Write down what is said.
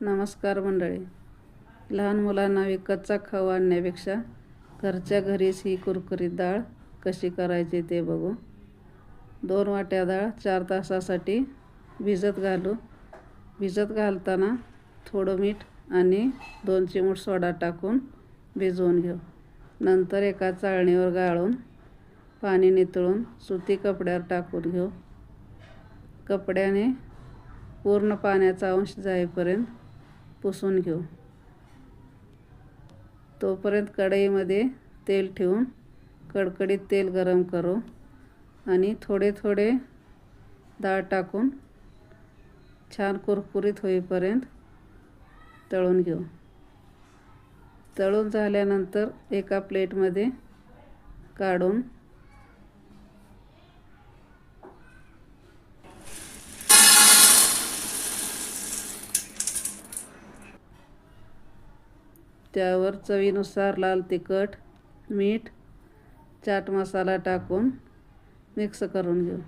नमस्कार मंडळी. लहान मुलांना विकतचा खाऊ आणण्यापेक्षा घरच्या घरीच ही कुरकुरीत डाळ कशी करायची ते बघू. दोन वाट्या डाळ चार तासासाठी भिजत घालू. भिजत घालताना थोडं मीठ आणि दोन चिमूट सोडा टाकून भिजवून घेऊ. नंतर एका चाळणीवर गाळून पाणी नितळून सुती कपड्यावर टाकून घेऊ. कपड्याने पूर्ण पाण्याचा अंश जाईपर्यंत पुसून घेऊ. तोपर्यंत कढईमध्ये तेल ठेवून कडकडीत तेल गरम करू आणि थोडे थोडे डाळ टाकून छान कुरकुरीत होईपर्यंत तळून घेऊ. तळून झाल्यानंतर एका प्लेटमध्ये काढून त्यावर चवीनुसार लाल तिखट मीठ चाट मसाला टाकून मिक्स करून घेऊ.